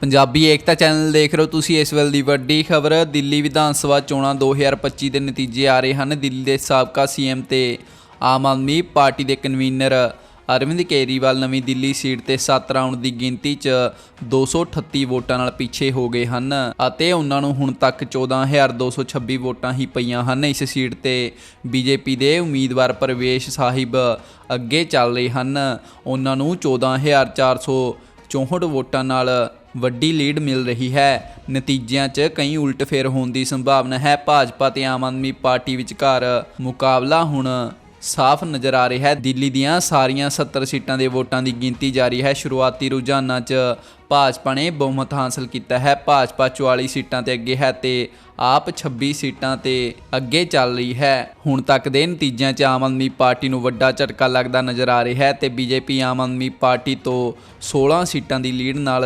ਪੰਜਾਬੀ ਏਕਤਾ channel ਦੇਖ ਰਹੇ ਹੋ ਤੁਸੀਂ ਇਸ ਵੇਲੇ ਦੀ ਵੱਡੀ ਖਬਰ। ਦਿੱਲੀ ਵਿਧਾਨ ਸਭਾ ਚੋਣਾਂ 2025 ਦੇ ਨਤੀਜੇ ਆ ਰਹੇ ਹਨ। ਦਿੱਲੀ ਦੇ ਸਾਬਕਾ ਸੀਐਮ ਤੇ ਆਮ ਆਦਮੀ ਪਾਰਟੀ ਦੇ ਕਨਵੀਨਰ ਅਰਵਿੰਦ ਕੇਜਰੀਵਾਲ ਨਵੀਂ ਦਿੱਲੀ ਸੀਟ ਤੇ 7 ਰਾਊਂਡ ਦੀ ਗਿਣਤੀ 'ਚ 238 ਵੋਟਾਂ ਨਾਲ ਪਿੱਛੇ ਹੋ ਗਏ ਹਨ ਅਤੇ ਉਹਨਾਂ ਨੂੰ ਹੁਣ ਤੱਕ 14226 ਵੋਟਾਂ ਹੀ ਪਈਆਂ ਹਨ। ਇਸ ਸੀਟ ਤੇ ਬੀਜੇਪੀ ਦੇ ਉਮੀਦਵਾਰ ਪ੍ਰਵੇਸ਼ ਸਾਹਿਬ ਅੱਗੇ ਚੱਲ ਰਹੇ ਹਨ। ਉਹਨਾਂ ਨੂੰ 14464 ਵੋਟਾਂ ਨਾਲ ਵੱਡੀ ਲੀਡ ਮਿਲ ਰਹੀ ਹੈ। ਨਤੀਜਿਆਂ 'ਚ ਕਈ ਉਲਟਫੇਰ ਹੋਣ ਦੀ ਸੰਭਾਵਨਾ ਹੈ। ਭਾਜਪਾ ਤੇ ਆਮ ਆਦਮੀ ਪਾਰਟੀ ਵਿਚਕਾਰ ਮੁਕਾਬਲਾ ਹੁਣ ਸਾਫ਼ ਨਜ਼ਰ ਆ ਰਿਹਾ ਹੈ। ਦਿੱਲੀ ਦੀਆਂ ਸਾਰੀਆਂ 70 ਸੀਟਾਂ ਦੇ ਵੋਟਾਂ ਦੀ ਗਿਣਤੀ ਜਾਰੀ ਹੈ। ਸ਼ੁਰੂਆਤੀ ਰੁਝਾਨਾਂ 'ਚ ਭਾਜਪਾ ਨੇ ਬਹੁਮਤ ਹਾਸਲ ਕੀਤਾ ਹੈ। ਭਾਜਪਾ 44 ਸੀਟਾਂ ਤੇ ਅੱਗੇ ਹੈ ਤੇ ਆਪ 26 ਸੀਟਾਂ ਤੇ ਅੱਗੇ ਚੱਲ ਰਹੀ ਹੈ। ਹੁਣ ਤੱਕ ਦੇ ਨਤੀਜਿਆਂ 'ਚ ਆਮ ਆਦਮੀ ਪਾਰਟੀ ਨੂੰ ਵੱਡਾ ਝਟਕਾ ਲੱਗਦਾ ਨਜ਼ਰ ਆ ਰਿਹਾ ਹੈ ਤੇ ਬੀਜੇਪੀ ਆਮ ਆਦਮੀ ਪਾਰਟੀ ਤੋਂ 16 ਸੀਟਾਂ ਦੀ ਲੀਡ ਨਾਲ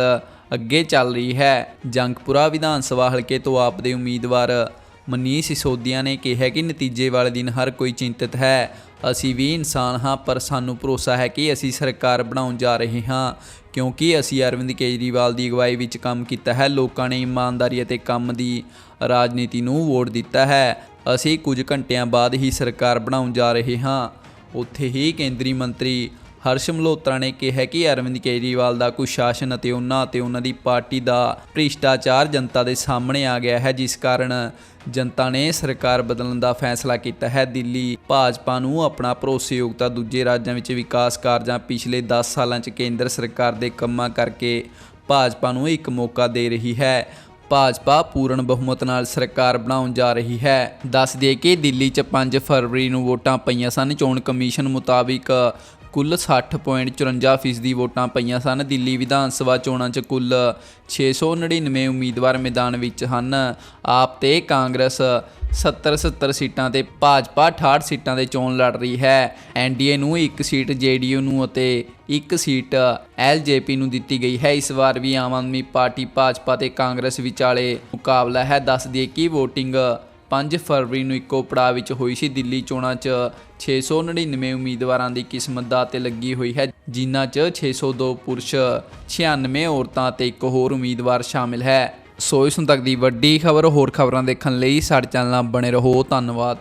ਅੱਗੇ ਚੱਲ ਰਹੀ ਹੈ। ਜੰਗਪੁਰਾ ਵਿਧਾਨ ਸਭਾ ਹਲਕੇ ਤੋਂ ਆਪ ਦੇ ਉਮੀਦਵਾਰ ਮਨੀਸ਼ ਸਿਸੋਦੀਆ ਨੇ ਕਿਹਾ ਕਿ ਨਤੀਜੇ ਵਾਲੇ ਦਿਨ ਹਰ ਕੋਈ ਚਿੰਤਤ ਹੈ। ਅਸੀਂ ਵੀ ਇਨਸਾਨ ਹਾਂ, ਪਰ ਸਾਨੂੰ ਭਰੋਸਾ ਹੈ ਕਿ ਅਸੀਂ ਸਰਕਾਰ ਬਣਾਉਣ ਜਾ ਰਹੇ ਹਾਂ, ਕਿਉਂਕਿ ਅਸੀਂ ਅਰਵਿੰਦ ਕੇਜਰੀਵਾਲ ਦੀ ਅਗਵਾਈ ਵਿੱਚ ਕੰਮ ਕੀਤਾ ਹੈ। ਲੋਕਾਂ ਨੇ ਇਮਾਨਦਾਰੀ ਅਤੇ ਕੰਮ ਦੀ ਰਾਜਨੀਤੀ ਨੂੰ ਵੋਟ ਦਿੱਤਾ ਹੈ। ਅਸੀਂ ਕੁਝ ਘੰਟਿਆਂ ਬਾਅਦ ਹੀ ਸਰਕਾਰ ਬਣਾਉਣ ਜਾ ਰਹੇ ਹਾਂ। ਉੱਥੇ ਹੀ ਕੇਂਦਰੀ ਮੰਤਰੀ ਹਰਸ਼ ਮਲਹੋਤਰਾ ਨੇ ਕਿਹਾ ਕਿ ਅਰਵਿੰਦ ਕੇਜਰੀਵਾਲ ਦਾ ਕੁਸ਼ਾਸਨ ਅਤੇ ਉਹਨਾਂ ਅਤੇ ਉਹਨਾਂ ਦੀ ਪਾਰਟੀ ਦਾ ਭ੍ਰਿਸ਼ਟਾਚਾਰ ਜਨਤਾ ਦੇ ਸਾਹਮਣੇ ਆ ਗਿਆ ਹੈ, ਜਿਸ ਕਾਰਨ ਜਨਤਾ ਨੇ ਸਰਕਾਰ ਬਦਲਣ ਦਾ ਫੈਸਲਾ ਕੀਤਾ ਹੈ। ਦਿੱਲੀ ਭਾਜਪਾ ਨੂੰ ਆਪਣਾ ਭਰੋਸੇਯੋਗਤਾ ਦੂਜੇ ਰਾਜਾਂ ਵਿੱਚ ਵਿਕਾਸ ਕਾਰਜਾਂ ਪਿਛਲੇ 10 ਸਾਲਾਂ 'ਚ ਕੇਂਦਰ ਸਰਕਾਰ ਦੇ ਕੰਮਾਂ ਕਰਕੇ ਭਾਜਪਾ ਨੂੰ ਇੱਕ ਮੌਕਾ ਦੇ ਰਹੀ ਹੈ। ਭਾਜਪਾ ਪੂਰਨ ਬਹੁਮਤ ਨਾਲ ਸਰਕਾਰ ਬਣਾਉਣ ਜਾ ਰਹੀ ਹੈ। ਦੱਸ ਦਈਏ ਕਿ ਦਿੱਲੀ 'ਚ 5 ਫਰਵਰੀ ਨੂੰ ਵੋਟਾਂ ਪਈਆਂ ਸਨ। ਚੋਣ ਕਮਿਸ਼ਨ ਮੁਤਾਬਿਕ ਕੁੱਲ 60.54% ਫੀਸਦੀ ਵੋਟਾਂ ਪਈਆਂ ਸਨ। ਦਿੱਲੀ ਵਿਧਾਨ ਸਭਾ ਚੋਣਾਂ 'ਚ ਕੁੱਲ 699 ਉਮੀਦਵਾਰ ਮੈਦਾਨ ਵਿੱਚ ਹਨ। ਆਪ ਤੇ ਕਾਂਗਰਸ 70 70 ਸੀਟਾਂ ਤੇ ਭਾਜਪਾ 68 ਸੀਟਾਂ ਤੇ ਚੋਣ ਲੜ ਰਹੀ ਹੈ। ਐਨਡੀਏ ਨੂੰ ਇੱਕ ਸੀਟ ਜੇਡੀਯੂ ਨੂੰ ਅਤੇ ਇੱਕ ਸੀਟ ਐਲਜੇਪੀ ਨੂੰ ਦਿੱਤੀ ਗਈ ਹੈ। ਇਸ ਵਾਰ ਵੀ ਆਮ ਆਦਮੀ ਪਾਰਟੀ, ਭਾਜਪਾ ਤੇ ਕਾਂਗਰਸ ਵਿਚਾਲੇ ਮੁਕਾਬਲਾ ਹੈ। ਦੱਸ ਦਈਏ ਕਿ VOTING 5 ਫਰਵਰੀ ਨੂੰ ਇੱਕੋ ਪੜਾਅ ਵਿੱਚ ਹੋਈ ਸੀ। ਦਿੱਲੀ ਚੋਣਾਂ 'ਚ 699 ਉਮੀਦਵਾਰਾਂ ਦੀ ਕਿਸਮਤ ਦਾ ਤੇ ਲੱਗੀ ਹੋਈ ਹੈ, ਜਿਨ੍ਹਾਂ 'ਚ 602 ਪੁਰਸ਼ 96 ਔਰਤਾਂ ਤੇ ਇੱਕ ਹੋਰ ਉਮੀਦਵਾਰ ਸ਼ਾਮਿਲ ਹੈ। ਸੋ ਇਸ ਹੁਣ ਤੱਕ ਦੀ ਵੱਡੀ ਖਬਰ, ਹੋਰ ਖਬਰਾਂ ਦੇਖਣ ਲਈ ਸਾਡੇ ਚੈਨਲ ਨਾਲ ਬਣੇ ਰਹੋ। ਧੰਨਵਾਦ।